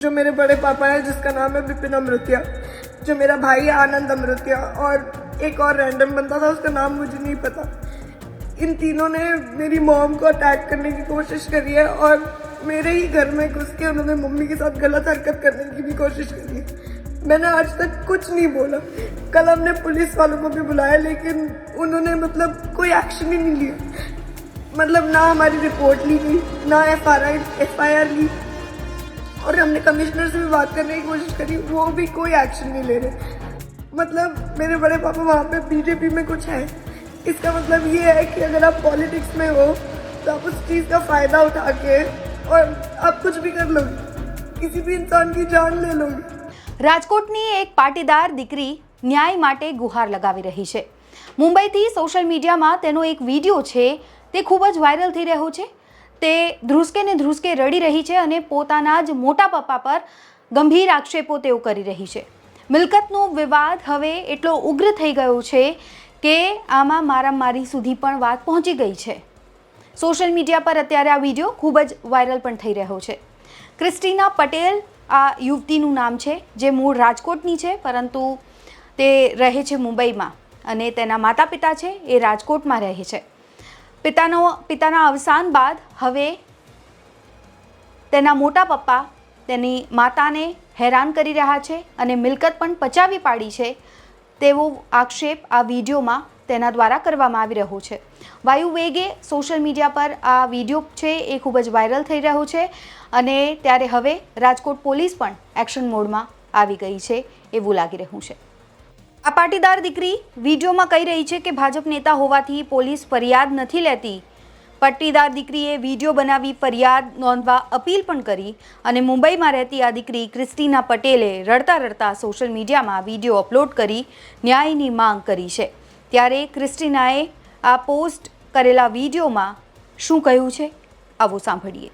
जो मेरे बड़े पापा हैं, जिसका नाम है विपिन अमृतिया। जो मेरा भाई है, आनंद अमृतिया। और एक और रैंडम बंदा था, उसका नाम मुझे नहीं पता। इन तीनों ने मेरी मॉम को अटैक करने की कोशिश करी है और मेरे ही घर में घुस के उन्होंने मम्मी के साथ गलत हरकत करने की भी कोशिश करी है। मैंने आज तक कुछ नहीं बोला। कल हमने पुलिस वालों को भी बुलाया, लेकिन उन्होंने मतलब कोई एक्शन ही नहीं लिया। मतलब ना हमारी रिपोर्ट ली गई, ना F R I F I R ली। और हमने कमिश्नर से भी बात करने की कोशिश करी वो भी कोई एक्शन नहीं ले रहे मतलब मेरे बड़े पापा वहाँ पे बीजेपी में कुछ है इसका मतलब ये है कि अगर आप पॉलिटिक्स में हो तो आप उस चीज़ का फ़ायदा उठा के और आप कुछ भी कर लोगे किसी भी इंसान की जान ले लोगे રાજકોટની એક પાટીદાર દીકરી ન્યાય માટે ગુહાર લગાવી રહી છે મુંબઈથી સોશિયલ મીડિયામાં તેનો એક વિડીયો છે તે ખૂબ જ વાયરલ થઈ રહ્યો છે તે ધ્રુસકે ને ધ્રુસકે રડી રહી છે અને પોતાના જ મોટા પપ્પા પર ગંભીર આક્ષેપો તેઓ કરી રહી છે. મિલકતનો વિવાદ હવે એટલો ઉગ્ર થઈ ગયો છે કે આમાં મારામારી સુધી પણ વાત પહોંચી ગઈ છે. સોશિયલ મીડિયા પર અત્યારે આ વીડિયો ખૂબ જ વાયરલ પણ થઈ રહ્યો છે. ક્રિસ્ટીના પટેલ આ યુવતીનું નામ છે, જે મૂળ રાજકોટની છે, પરંતુ તે રહે છે મુંબઈમાં અને તેના માતા પિતા છે, એ રાજકોટમાં રહે છે. પિતાનો પિતાના અવસાન બાદ હવે તેના મોટા પપ્પા તેની માતાને હેરાન કરી રહ્યા છે અને મિલકત પણ પચાવી પાડી છે તેવો આક્ષેપ આ વિડીયોમાં તેના દ્વારા કરવામાં આવી રહ્યો છે. વાયુ વેગે સોશિયલ મીડિયા પર આ વીડિયો છે એ ખૂબ જ વાયરલ થઈ રહ્યો છે અને ત્યારે હવે રાજકોટ પોલીસ પણ એક્શન મોડમાં આવી ગઈ છે એવું લાગી રહ્યું છે. આ પાટીદાર દીકરી વિડીયોમાં કહી રહી છે કે ભાજપ નેતા હોવાથી પોલીસ ફરિયાદ નથી લેતી. પાટીદાર દીકરીએ વીડિયો બનાવી ફરિયાદ નોંધવા અપીલ પણ કરી અને મુંબઈમાં રહેતી આ દીકરી ક્રિસ્ટીના પટેલે રડતા રડતા સોશિયલ મીડિયામાં વીડિયો અપલોડ કરી ન્યાયની માંગ કરી છે. ત્યારે ક્રિસ્ટીનાએ આ પોસ્ટ કરેલા વિડીયોમાં શું કહ્યું છે? આવો સાંભળીએ.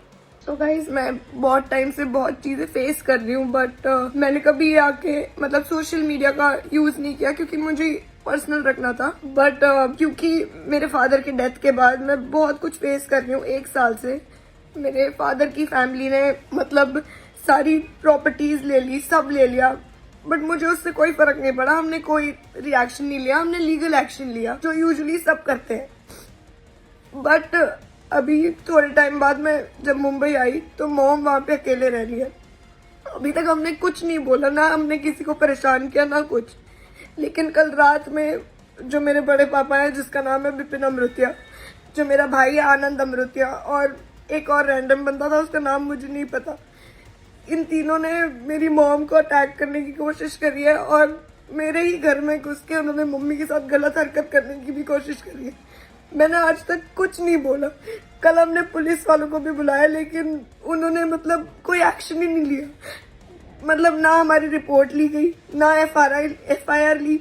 तो गाइज़ मैं बहुत टाइम से बहुत चीज़ें फेस कर रही हूँ बट uh, मैंने कभी आके मतलब सोशल मीडिया का यूज़ नहीं किया क्योंकि मुझे पर्सनल रखना था। बट uh, क्योंकि मेरे फादर की डेथ के बाद मैं बहुत कुछ फेस कर रही हूँ एक साल से। मेरे फादर की फैमिली ने मतलब सारी प्रॉपर्टीज़ ले ली सब ले लिया। बट मुझे उससे कोई फ़र्क नहीं पड़ा हमने कोई रिएक्शन नहीं लिया हमने लीगल एक्शन लिया जो यूजुअली सब करते हैं। बट अभी थोड़े टाइम बाद मैं जब मुंबई आई तो मोम वहाँ पे अकेले रह रही है। अभी तक हमने कुछ नहीं बोला, ना हमने किसी को परेशान किया, ना कुछ। लेकिन कल रात में जो मेरे बड़े पापा हैं, जिसका नाम है विपिन अमृतिया, जो मेरा भाई है आनंद अमृतिया, और एक और रैंडम बंदा था, उसका नाम मुझे नहीं पता। इन तीनों ने मेरी मॉम को अटैक करने की कोशिश करी है, और मेरे ही घर में घुस के उन्होंने मम्मी के साथ गलत हरकत करने की भी कोशिश करी है। मैंने आज तक कुछ नहीं बोला। कल हमने पुलिस वालों को भी बुलाया, लेकिन उन्होंने मतलब कोई एक्शन ही नहीं लिया। मतलब ना हमारी रिपोर्ट ली गई, ना F R I F I R ली।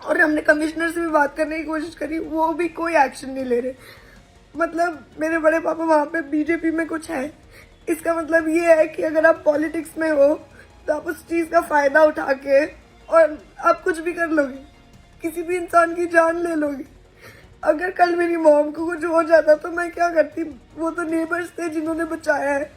और हमने कमिश्नर से भी बात करने की कोशिश करी, वो भी कोई एक्शन नहीं ले रहे। मतलब मेरे बड़े पापा वहाँ पे बीजेपी में कुछ है। इसका मतलब ये है कि अगर आप पॉलिटिक्स में हो तो आप उस चीज़ का फ़ायदा उठा के और आप कुछ भी कर लोगे। किसी भी इंसान की जान ले लोगे। अगर कल मेरी मॉम को कुछ हो जाता तो मैं क्या करती? वो तो नेबर्स थे जिन्होंने बचाया है।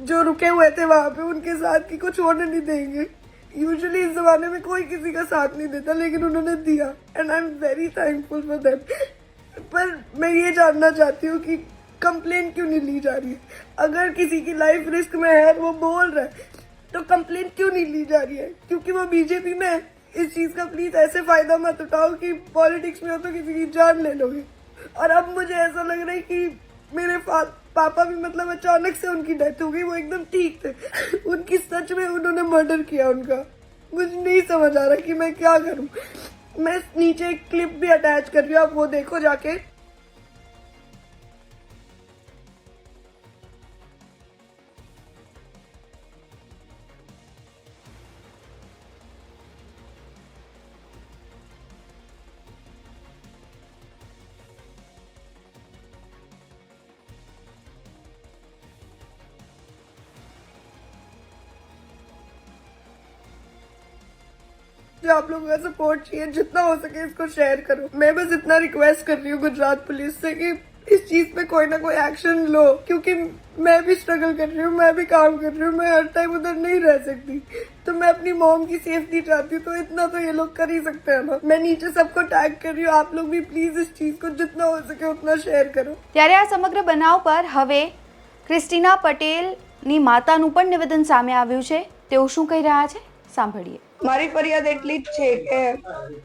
जो रुके हुए थे वहाँ पे, उनके साथ की कुछ होने नहीं देंगे। यूजुअली इस जमाने में कोई किसी का साथ नहीं देता, लेकिन उन्होंने दिया and I am very thankful for that पर मैं ये जानना चाहती हूँ कि कंप्लेन क्यों नहीं ली जा रही है? अगर किसी की लाइफ रिस्क में है, वो बोल रहा है तो कंप्लेन क्यों नहीं ली जा रही है? क्योंकि वो बीजेपी में है। इस चीज़ का प्लीज़ ऐसे फ़ायदा मत उठाओ कि पॉलिटिक्स में हो तो किसी की जान ले लोगे। और अब मुझे ऐसा लग रहा है कि मेरे पापा भी मतलब अचानक से उनकी डेथ हो गई, वो एकदम ठीक थे। उनकी सच में उन्होंने मर्डर किया उनका। मुझे नहीं समझ आ रहा कि मैं क्या करूँ। मैं नीचे एक क्लिप भी अटैच कर रही हूँ, आप वो देखो जाके। जो आप लोगों का सपोर्ट चाहिए जितना हो सके इसको शेयर करो मैं बस इतना रिक्वेस्ट कर रही हूँ गुजरात पुलिस से कि इस चीज पे कोई ना कोई एक्शन लो क्योंकि मैं भी स्ट्रगल कर रही हूँ मैं भी काम कर रही हूँ मैं हर टाइम उधर नहीं रह सकती तो मैं अपनी मॉम की सेफ्टी चाहती हूँ तो इतना तो ये लोग कर ही सकते हैं ना मैं नीचे सबको टैग कर रही हूँ आप लोग भी प्लीज इस चीज को जितना हो सके उतना शेयर करो ત્યારે આ સમગ્ર બનાવ પર હવે ક્રિસ્ટીના પટેલની માતાનું પણ નિવેદન સામે આવ્યું છે તેઓ શું કહી રહ્યા છે સાંભળીએ મારી ફરિયાદ એટલી જ છે કે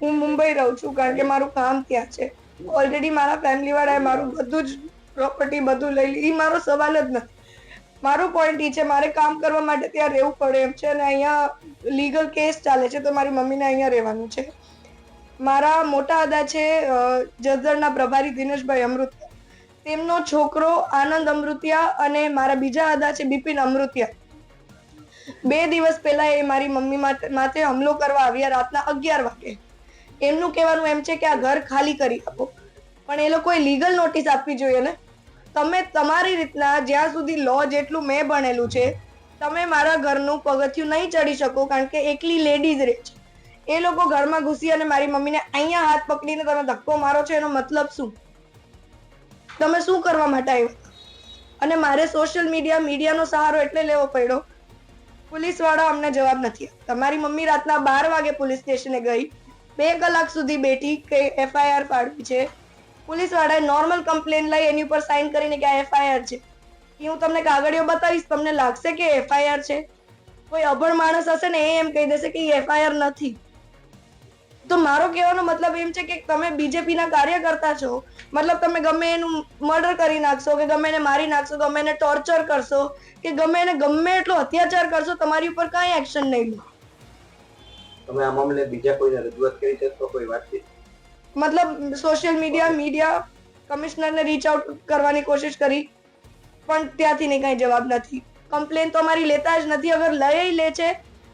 હું મુંબઈ રહું છું, કારણ કે મારું કામ ત્યાં છે. ઓલરેડી મારા ફેમિલી વાળાએ મારું બધું જ પ્રોપર્ટી બધું લઈ લીધી. મારો સવાલ જ નથી. મારું પોઈન્ટ એ છે, મારે કામ કરવા માટે ત્યાં રહેવું પડે એમ છે અને અહીંયા લીગલ કેસ ચાલે છે, તો મારી મમ્મીને અહીંયા રહેવાનું છે. મારા મોટા દાદા છે જસદણના પ્રભારી દિનેશભાઈ અમૃત તેમનો છોકરો આનંદ અમૃતિયા અને મારા બીજા દાદા છે બિપિન અમૃતિયા. બે દિવસ પહેલા એ મારી મમ્મી માથે હમલો કરવા આવ્યા રાતના અગિયાર વાગે. એમનું કહેવાનું એમ છે કે આ ઘર ખાલી કરી આપો. પણ એ લોકોએ લીગલ નોટિસ આપવી જોઈએ ને. તમે તમારી રીતના જ્યાં સુધી લો જેટલું મેં ભણેલું છે, તમે મારા ઘરનું પગથિયું નહીં ચડી શકો કારણ કે એકલી લેડીઝ રહે છે. એ લોકો ઘરમાં ઘૂસી અને મારી મમ્મીને અહીંયા હાથ પકડીને તમે ધક્કો મારો છો એનો મતલબ શું? તમે શું કરવા માટે આવ્યો? અને મારે સોશિયલ મીડિયા મીડિયાનો સહારો એટલે લેવો પડ્યો. પોલીસવાળા અમને જવાબ નથી તમારી મમ્મી રાતના બાર વાગે પોલીસ સ્ટેશને ગઈ. બે કલાક સુધી બેઠી કે એફઆઈઆર પાડવી છે. પોલીસ વાળાએ નોર્મલ કમ્પ્લેન લઈ એની ઉપર સાઇન કરીને કે આ એફઆઈઆર છે. એ હું તમને કાગળિયો બતાવીશ, તમને લાગશે કે એફઆઈઆર છે. કોઈ અભણ માણસ હશે ને એ એમ કહી દેશે કે એફઆઈઆર નથી. તો મારો કહેવાનો મતલબ એમ છે કે તમે બીજેપીના કાર્યકર્તા છો મતલબ તમે ગમે એનું મર્ડર કરી નાખશો કે ગમે એને મારી નાખશો ગમે એને ટોર્ચર કરશો કે ગમે એને ગમે એટલો અત્યાચાર કરશો તમારી ઉપર કાંઈ એક્શન નહીં લો. તમે આ મામલે બીજા કોઈને રજૂઆત કરી છે તો કોઈ વાતચીત મતલબ સોશિયલ મીડિયા મીડિયા કમિશનરને રીચ આઉટ કરવાની કોશિશ કરી પણ ત્યાંથી ને કાંઈ જવાબ નથી. કમ્પ્લેન તો અમારી લેતા જ નથી અગર લઈ લે છે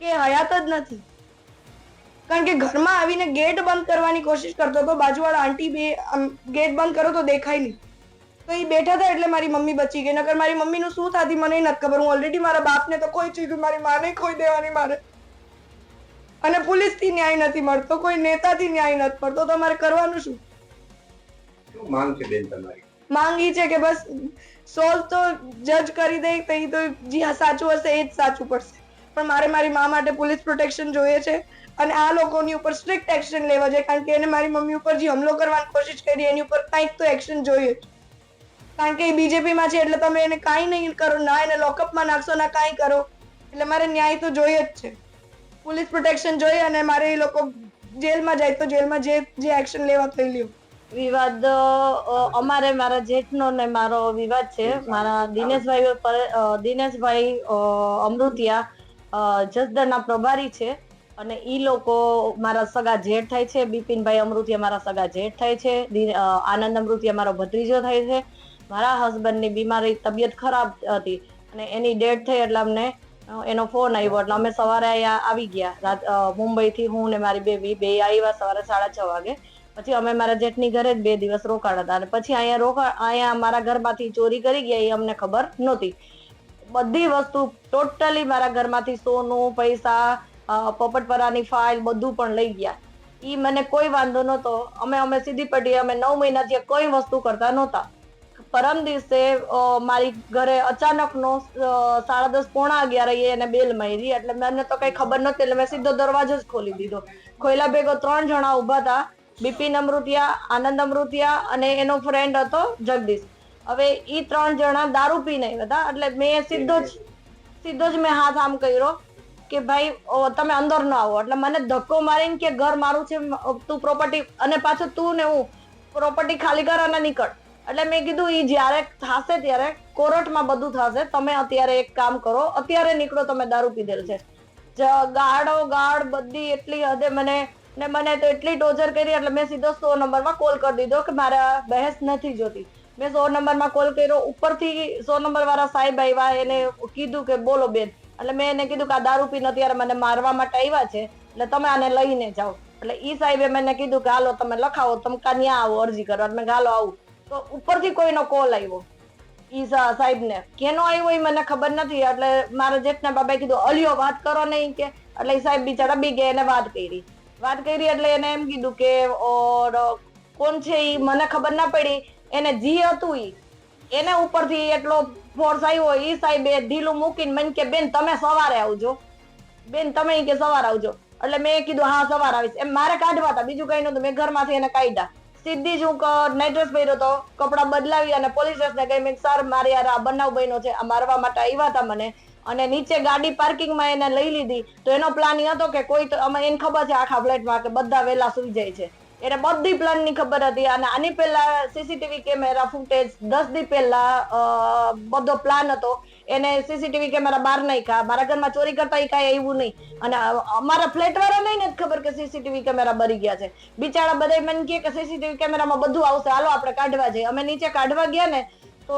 કે હયાત જ નથી. કારણ કે ઘરમાં આવીને ગેટ બંધ કરવાની કોશિશ કરતો હતો બાજુવાળા આંટી બે ગેટ બંધ કરો તો દેખાય નહીં. તો એ બેઠા હતા એટલે મારી મમ્મી બચી ગઈ. નકર મારી મમ્મીનું શું થાતી મને નથી ખબર. હું ઓલરેડી મારા બાપને તો કોઈ ચીજ મારી માને ખોઈ દેવાની મારે. અને પોલીસથી ન્યાય નથી મળતો કોઈ નેતાથી ન્યાય નથી મળતો. તો મારે કરવાનું શું? માંગ છે બેન તમારી? માંગ ઈ છે કે બસ સોલ્વ તો જજ કરી દે તો તો જે સાચું હશે એ જ સાચું પડશે. પણ મારે મારી મા માટે પોલીસ પ્રોટેક્શન જોઈએ છે અને આ લોકોની ઉપર સ્ટ્રિક્ટ એક્શન લેવા જોઈએ. કારણ કે એને મારી મમ્મી ઉપર જે હમલો કરવાની કોશિશ કરી, એની ઉપર કંઈક તો એક્શન જોઈએ કારણ કે એ બીજેપીમાં છે એટલે તમે એને કાંઈ નહીં કરો, ના એને લોકઅપમાં નાખશો, ના કાંઈ કરો. એટલે મારે ન્યાય તો જોઈએ જ છે. પોલીસ પ્રોટેક્શન જોઈએ અને મારે એ લોકો જેલમાં જાય તો જેલમાં જે જે એક્શન લેવા થઈ લ્યો. વિવાદ અમારે મારા જેઠનો ને મારો વિવાદ છે. મારા દિનેશભાઈ દિનેશભાઈ અમૃતિયા જસદણના પ્રભારી છે અને ઈ લોકો મારા સગા જેઠ થાય છે, બિપિનભાઈ અમૃતિયા મારા સગા જેઠ થાય છે આનંદ અમૃતિયા મારો ભત્રીજો થાય છે. મારા હસબન્ડની બીમારી તબિયત ખરાબ હતી અને એની ડેથ થઈ એટલે અમને એનો ફોન આવ્યો એટલે અમે સવારે અહીંયા આવી ગયા. રાત મુંબઈથી હું ને મારી બેબી બે આવ્યા સવારે સાડા છ વાગે. પછી અમે મારા જેઠની ઘરે જ બે દિવસ રોકાણ હતા અને પછી અહીંયા રોકાણ અહીંયા મારા ઘરમાંથી ચોરી કરી ગયા, એ અમને ખબર નહોતી. બધી વસ્તુ ટોટલી મારા ઘરમાંથી સોનું, પૈસા પોપટપરાની ફાઇલ બધું પણ લઈ ગયા. એ મને કોઈ વાંધો નહોતો. અમે અમે સીધી પડી અમે નવ મહિનાથી કોઈ વસ્તુ કરતા નહોતા. પરમ દિવસે મારી ઘરે અચાનકનો સાડા દસ પોણા અગિયાર એને બેલ મારી, એટલે મને તો કઈ ખબર નહોતી, એટલે મેં સીધો દરવાજો જ ખોલી દીધો. ખોયલા ભેગો ત્રણ જણા ઊભા હતા. બિપિન અમૃતિયા આનંદ અમૃતિયા અને એનો ફ્રેન્ડ હતો જગદીશ. હવે ઈ ત્રણ જણા દારૂ પીને નહીં હતા. એટલે મેં સીધો જ સીધો જ મેં હાથ આમ કર્યો કે ભાઈ તમે અંદર ન આવો. એટલે મને ધક્કો મારીને કે ઘર મારું છે, તું પ્રોપર્ટી અને પાછું તું ને હું પ્રોપર્ટી ખાલી કર અને નીકળ. એટલે મેં કીધું એ જ્યારે થશે ત્યારે કોર્ટમાં બધું થશે. તમે અત્યારે એક કામ કરો. અત્યારે નીકળો, તમે દારૂ પીધેલ છે. ગાળો ગાળ બધી એટલી હદે મને ને મને તો એટલી ટોર્ચર કરી, એટલે મેં સીધો સો નંબરમાં કોલ કરી દીધો કે મારા બહેસ નથી જોતી. મેં સો નંબરમાં કોલ કર્યો. ઉપરથી સો નંબર વાળા સાહેબ આવ્યા, એને કીધું કે બોલો બેન. એટલે મેં એને કીધું કે આ દારૂ પીને અત્યારે મને મારવા માટે આવ્યા છે, એટલે તમે આને લઈને જાઓ. એટલે ઈ સાહેબે મને કીધું કે હાલો તમે લખાવો, તમે કાં આવો અરજી કરવા. મેં હાલો, આવું. તો ઉપરથી કોઈનો કોલ આવ્યો, ઈ સાહેબ ને કેનો આવ્યો એ મને ખબર નથી, એટલે મારા જેઠના બાબાએ કીધું, અલિયો, વાત કરો નહીં કે. એટલે એ સાહેબ બિચારા બી ગયા, એને વાત કરી. વાત કરી એટલે એને એમ કીધું કે કોણ છે એ મને ખબર ના પડી. એને જી હતું ઈ. એને ઉપરથી એટલો ફોર્સ આવ્યો ઈ સાહેબે ઢીલું મૂકીને મને કે, બેન, તમે સવારે આવજો. બેન, તમે કે સવારે આવજો. એટલે મેં કીધું, હા, સવારે આવીશ. એમ મારે કાઢવા હતા, બીજું કઈ નતું મેં ઘરમાંથી એને કાઢ્યા. સીધી જ હું નાઇટ ડ્રેસ પહેર્યો હતો, કપડાં બદલાવી અને પોલીસ સ્ટેશને ગઈ મેં, સર, મારે યાર આ બનાવ બન્યો છે, આ મારવા માટે આવ્યા હતા મને. અને નીચે ગાડી પાર્કિંગમાં એને લઈ લીધી. તો એનો પ્લાન એ હતો કે કોઈ તો, અમે એને ખબર છે આખા ફ્લેટમાં કે બધા વહેલા સુઈ જાય છે. એને બધી પ્લાનની ખબર હતી અને આની પહેલા સીસીટીવી કેમેરા ફૂટેજ દસ દી પહેલા બધો પ્લાન હતો. એને સીસીટીવી કેમેરા બહાર નાખ્યા. મારા ઘરમાં ચોરી કરતા એ કાંઈ આવ્યું નહીં. અને અમારા ફ્લેટ વાળા નહીં ને ખબર કે સીસીટીવી કેમેરા બરી ગયા છે. બિચારા બધા મને કહે કે સીસીટીવી કેમેરામાં બધું આવશે. હાલો, આપણે કાઢવા જઈએ. અમે નીચે કાઢવા ગયા ને, તો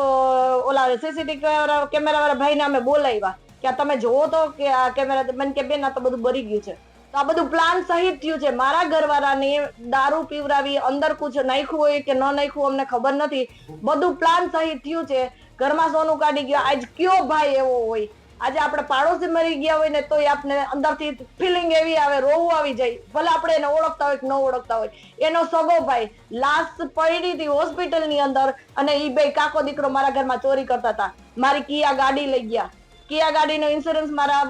ઓલા સીસીટીવી કેમેરા કેમેરા વાળા ભાઈને અમે બોલાવ્યા કે તમે જોવો તો કે આ કેમેરા મને કે બેન, આ તો બધું બરી ગયું છે. તો આ બધું પ્લાન સહિત થયું છે. મારા ઘરવાળાને દારૂ પીવરાવી અંદર કુછ નાખ્યું હોય કે ન નાખ્યું અમને ખબર નથી. બધું પ્લાન સહિત થયું છે. ઘરમાં સોનું કાઢી ગયો. આજ કયો ભાઈ એવો હોય? આજે આપણે પાડોશી મરી ગયા હોય ને તોય આપણે અંદરથી ફિલિંગ એવી આવે, રોવું આવી જાય. ભલે આપણે એને ઓળખતા હોય કે ન ઓળખતા હોય. એનો સગો ભાઈ લાશ પડી હતી હોસ્પિટલની અંદર અને ઈ ભાઈ કાકો દીકરો મારા ઘરમાં ચોરી કરતા હતા. મારી કિયા ગાડી લઈ ગયા. કિયા ગાડીનો ઇન્સ્યોરન્સ મારા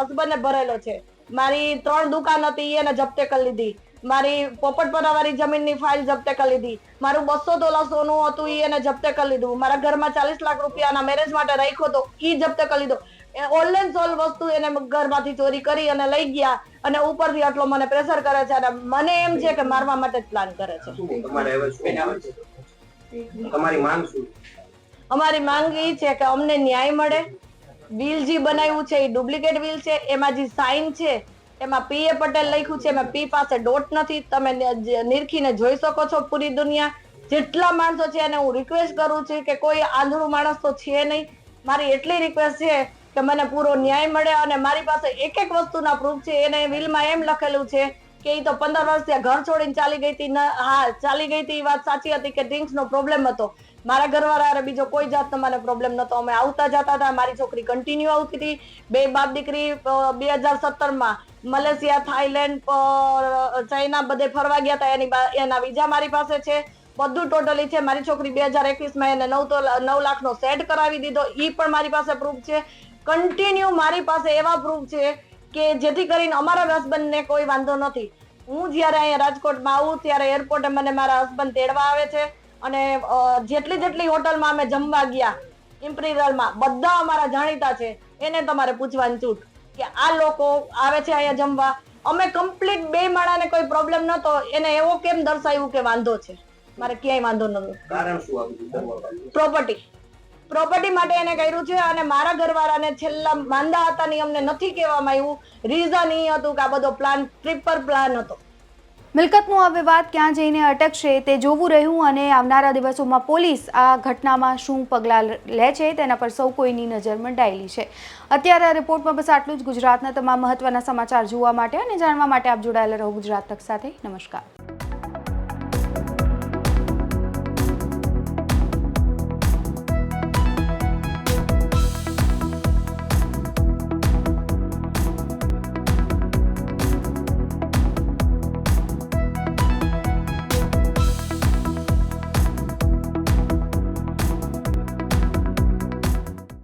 હસબન્ડને ભરેલો છે. મારી ત્રણ દુકાન હતી એને જપ્તે કરી લીધી. મારી પોપટપરા વાળી જમીનની ફાઇલ જપ્તે કરી લીધી. મારું બસો તોલા સોનું હતું એ એને જપ્તે કરી લીધું. મારા ઘરમાં ચાલીસ લાખ રૂપિયાના મેરેજ માટે રાખ્યો હતો એ જપ્તે કરી લીધો. ઓનલાઈન સોલ વસ્તુ એને ઘરમાંથી ચોરી કરી અને લઈ ગયા અને ઉપરથી આટલો મને પ્રેશર કરે છે અને મને એમ છે કે મારવા માટે જ પ્લાન કરે છે. તમારી માંગ શું? અમારી માંગ એ છે કે અમને ન્યાય મળે બિલ જે બનાવ્યું છે, એ ડુપ્લિકેટ વિલ છે, એમાં જે સાઇન છે, એમાં પી એ પટેલ લખ્યું છે, એમાં પી પાસે ડોટ નથી. તમે નિરખીને જોઈ શકો છો પૂરી દુનિયા. જેટલા માણસો છે એને હું રિક્વેસ્ટ કરું છું કે કોઈ આંધળું માણસ તો છે નહીં. મારી એટલી રિક્વેસ્ટ છે કે મને પૂરો ન્યાય મળે અને મારી પાસે એક એક વસ્તુના પ્રૂફ છે. એને વિલમાં એમ લખેલું છે કે એ તો પંદર વર્ષ ત્યાં ઘર છોડીને ચાલી ગઈ હતી. હા, ચાલી ગઈ હતી. એ વાત સાચી હતી કે ડ્રિંક્સ નો પ્રોબ્લેમ હતો. મારા ઘરવાળા હારે બીજો કોઈ જાતનો મને પ્રોબ્લેમ નતો અમે આવતા જતા હતા, મારી છોકરી કન્ટિન્યુ આવતી હતી. બે બાપ દીકરી બે હજાર સત્તરમાં મલેશિયા, થાઈલેન્ડ ચાઇના બધે ફરવા ગયા હતા. એની એના વિઝા મારી પાસે છે. બધું ટોટલી છે. મારી છોકરી બે હજાર એકવીસમાં એને નવ તો, નવ લાખ નો સેટ કરાવી દીધો. એ પણ મારી પાસે પ્રૂફ છે. કન્ટિન્યુ મારી પાસે એવા પ્રૂફ છે કે જેથી કરીને અમારા હસબન્ડ ને કોઈ વાંધો નથી. હું જ્યારે અહીંયા રાજકોટમાં આવું, ત્યારે એરપોર્ટે મને મારા હસબન્ડ તેડવા આવે છે. અને જેટલી જેટલી હોટલમાં અમે જમવા ગયા ઇમ્પિરિયલમાં બધા અમારા જાણીતા છે. એને તમારે પૂછવાની છૂટ કે આ લોકો આવે છે અહીંયા જમવા? અમે કમ્પ્લીટ બે માળાને કોઈ પ્રોબ્લેમ નતો એને એવો કેમ દર્શાવ્યું કે વાંધો છે? મારે ક્યાંય વાંધો નતો કારણ શું? પ્રોપર્ટી પ્રોપર્ટી માટે એને કર્યું છે અને મારા ઘરવાળાને છેલ્લા માંદા હતા ની અમને નથી કહેવામાં આવ્યું. રીઝન એ હતું કે આ બધો પ્લાન ટ્રિપર પ્લાન હતો. મિલકતનો આ વિવાદ ક્યાં જઈને અટકશે તે જોવું રહ્યું અને આવનારા દિવસોમાં પોલીસ આ ઘટનામાં શું પગલાં લે છે તેના પર સૌ કોઈની નજર મંડાયેલી છે. અત્યારે આ રિપોર્ટમાં બસ આટલું જ. ગુજરાતના તમામ મહત્વના સમાચાર જોવા માટે અને જાણવા માટે આપ જોડાયેલા રહો ગુજરાત તક સાથે. નમસ્કાર.